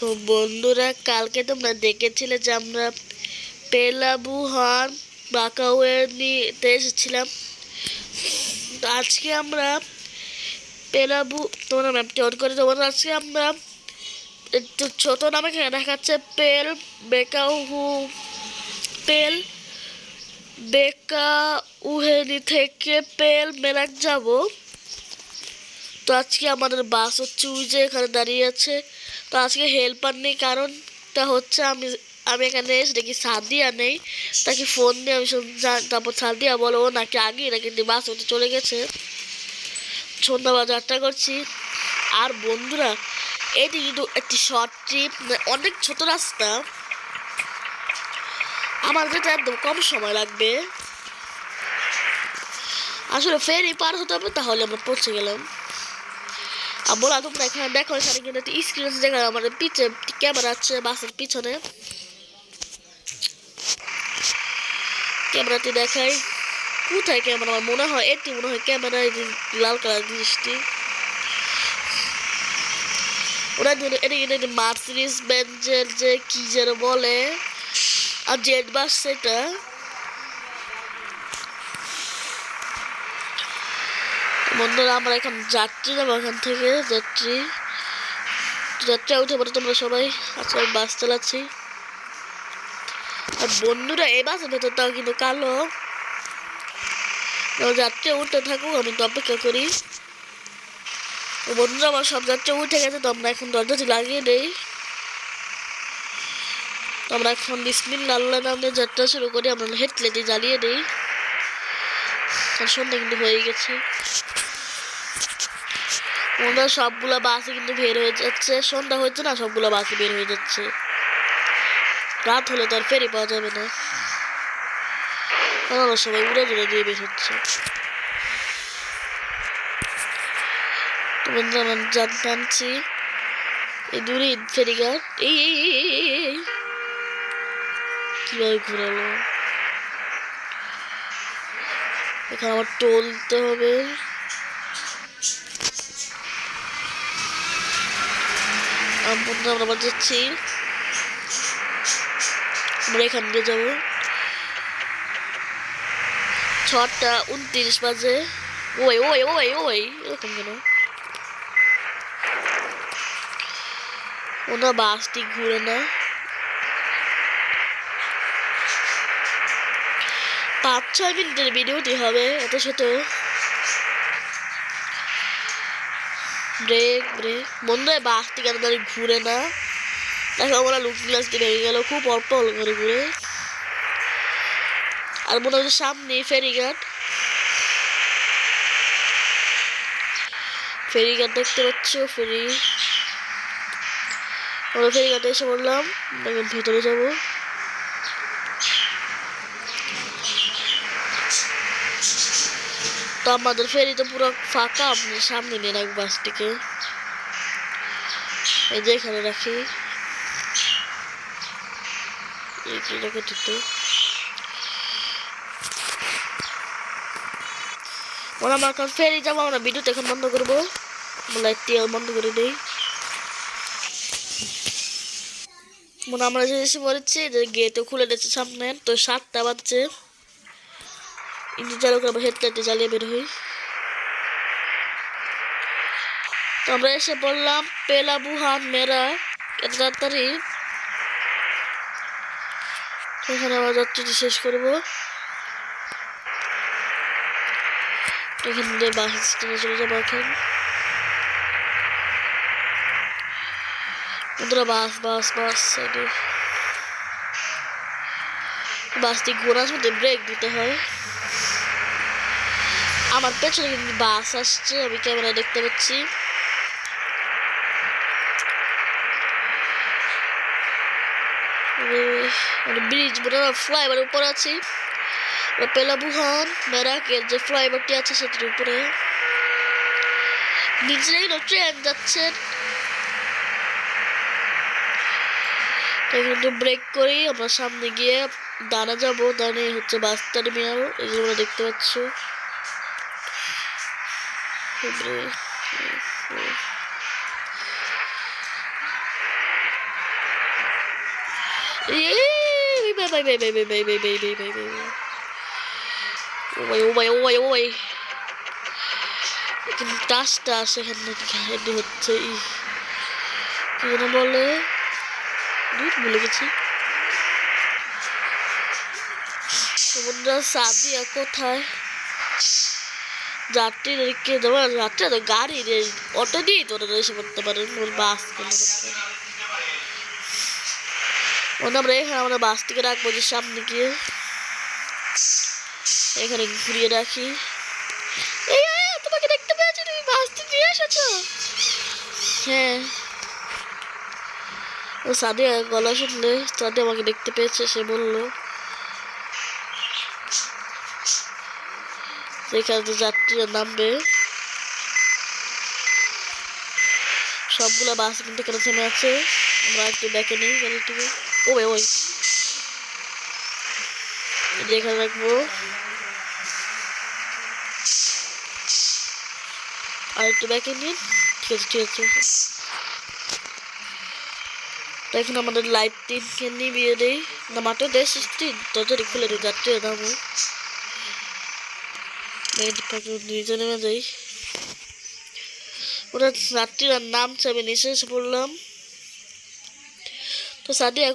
তো বন্ধুরা, কালকে তোমরা দেখেছিলে যে আমরা পেলাবুহান বাকাউয়ে নিতে এসেছিলাম। তো আজকে আমরা পেলাবু, তোমরা ম্যাপটি অন করে তোমার আজকে আমরা একটু ছোট নামে দেখাচ্ছে, পেল বেকাউহু, পেল বেকা উহেনি থেকে পেল মেলাক যাব। তো আজকে আমাদের বাস হচ্ছে, ওই যে এখানে দাঁড়িয়ে আছে। তো আজকে হেল্পার নেই, কারণটা হচ্ছে আমি আমি এখানে এসে দেখি সাদিয়া নেই। তাকে ফোন দিয়ে আমি তারপর সাদিয়া বলো, ও নাকি আগে নাকি বাস হতে চলে গেছে। সন্ধ্যাবেলা যাত্রা করছি। আর বন্ধুরা এটি কিন্তু একটি শর্ট ট্রিপ অনেক ছোট রাস্তা। আমার যেটা একদম কম সময় লাগবে। আসলে ফেরি পার হতে হবে, তাহলে আমরা পৌঁছে গেলাম। বলা তোমরা এখানে দেখো এখানে কিন্তু একটা স্ক্রিন আছে যেখানে আমাদের পিছে ক্যামেরা আছে, বাসের পিছনে। ক্যামেরাটি দেখাই। কোথায় ক্যামেরা আমার মনে হয় এটি, মনে হয় ক্যামেরা লাল কালার জিনিসটি। ওরা জন্য এটা কিন্তু মার্সিডিস বেঞ্জের যে কি যেন বলে। আর জেট বাস সেটা। বন্ধুরা, আমরা এখন যাত্রী যাব এখান থেকে, যাত্রী। যাত্রী উঠে পড়ে তোমরা সবাই, আজকে আমি বাস চালাচ্ছি। আর বন্ধুরা, এই বাসের ভেতরটাও কিন্তু কালো। যাত্রী উঠতে থাকুক, আমি তো অপেক্ষা করি। বন্ধুরা, আমার সব যাত্রী উঠে গেছে, তো আমরা এখন দরজাটি লাগিয়ে দেই। আমরা এখন বিসমিল আল্লাহ নামে যাত্রা শুরু করি, আমরা হেডলাইটে জ্বালিয়ে দিই। আর সন্ধ্যা কিন্তু হয়ে গেছে। ওনার সবগুলো বাসে কিন্তু বের হয়ে যাচ্ছে। সন্ধ্যা হচ্ছে না, সবগুলো বাসে বের হয়ে যাচ্ছে। রাত হলে তো আর ফেরি পাওয়া যাবে না। ওনারা সবাই উড়ে উড়ে দিয়ে বের হচ্ছে। তো বন্ধুরা আনছি এই দূরে ফেরিঘাট, এই। কীভাবে ঘুরালো? এখানে আমার টলতে হবে। বন্ধুরা আমরা যাচ্ছি আমরা এখান দিয়ে যাব। ছটা উনত্রিশ বাজে। ওই ওই ওই ওই, এরকম কেন? ওনার বাসটি ঘুরে না। পাঁচ ছয় মিনিটের ভিডিওটি হবে, এত ছোট। ব্রেক ব্রেক মনে হয় বাসটি কেন দাঁড়িয়ে ঘুরে না। দেখো আমরা লুক গ্লাসটি ভেঙে গেল খুব অল্প অল্প করে ঘুরে। আর মনে হচ্ছে সামনে ফেরিঘাট। ফেরিঘাট দেখতে পাচ্ছ, ফেরি। আমরা ফেরিঘাটে এসে বললাম ভেতরে যাব। তো আমাদের ফেরি তো পুরো ফাঁকা, আপনি সামনে নিয়ে রাখ বাসটিকে। এই যে এখানে রাখি। এইখানে রেখে ওরা ফেরি যাব, আমরা ভিডিওটা এখন বন্ধ করব। লাইটটি বন্ধ করে দিই। মনে আমরা যে এসে পড়েছি যে গেটও খুলে দিচ্ছে সামনে, তো সাতটা বাজছে। চালু করে আবার হেডলাইটে জ্বালিয়ে বের হই। তো আমরা এসে বললাম, পেলা বুহান মেরা এত তাড়াতাড়ি? এখানে আবার যাত্রীটি শেষ করব। এখান দিয়ে বাস স্ট্যান্ডে চলে যাব এখন। বন্ধুরা, বাস বাস বাস, সাইডে। বাসটি ঘোরার মধ্যে ব্রেক দিতে হয়। আমার পেছনে কিন্তু বাস আসছে, আমি ক্যামেরা দেখতে পাচ্ছি। ব্রিজ বলে ফ্লাইওভার উপরে আছি। পেলাবুহান মেরাকের যে ফ্লাইওভারটি আছে সেটির উপরে। নিচে ট্রেন যাচ্ছে। কিন্তু ব্রেক করি, আমরা সামনে গিয়ে দাঁড়া যাব। দাঁড়িয়ে হচ্ছে বাস টার্মিনাল এগুলো দেখতে পাচ্ছ। এই, bye, bye, bye, bye, bye, bye, bye, bye, bye, bye, bye, bye. ও ভাই, ও ভাই, ও ভাই, ও ভাই। এখানে টাচটা সেখান থেকে হেঁটে হচ্ছে ই কি যেন বলে দূর ভুলে গেছি তো বন্ধুরা সাদিয়া কোথায় যাত্রীদেরকে দেওয়া যাত্রী তো গাড়ি অটো দিয়েই তোরা এসে করতে পারেন বাস করতে। আমরা এখানে আমরা বাসটিকে রাখব যে সামনে গিয়ে। এখানে ঘুরিয়ে রাখি। এই তোমাকে দেখতে পেয়েছি, তুমি বাসটি নিয়ে এসেছ? হ্যাঁ। ও সাদিয়া গলা শুনলে সাদিয়া আমাকে দেখতে পেয়েছে, সে বলল যেখানে যাত্রীরা নামবে, সবগুলো বাস কিন্তু এখানে থেমে আছে। আমরা একটু দেখে নিই গাড়িটিকে ও ভাই ওই এখানে রাখব। আর একটু ব্যাকে নিন। ঠিক আছে ঠিক আছে। তো এখন আমাদের লাইট তিনকে নিবিয়ে দেই। না, মাত্র দেশ দরজাটি খুলে দিই, যাত্রীরা নামো মেয়েটিকে নিচে নেমে যাই নামছে আমি এসে পড়লাম। তো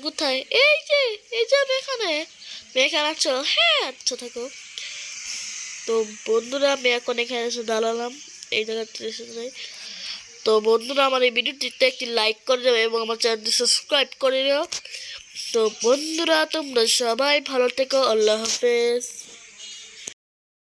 কোথায়? এই যে এই যে এখানে আছো হ্যাঁ আচ্ছা থাকো। তো বন্ধুরা, আমি এখন এখানে এসে দাঁড়ালাম। এই জায়গাতে এসে যাই তো বন্ধুরা, আমার এই ভিডিওটিতে একটি লাইক করে দেবে এবং আমার চ্যানেলটি সাবস্ক্রাইব করে নিও তো বন্ধুরা, তোমরা সবাই ভালো থেকো। আল্লাহ হাফেজ।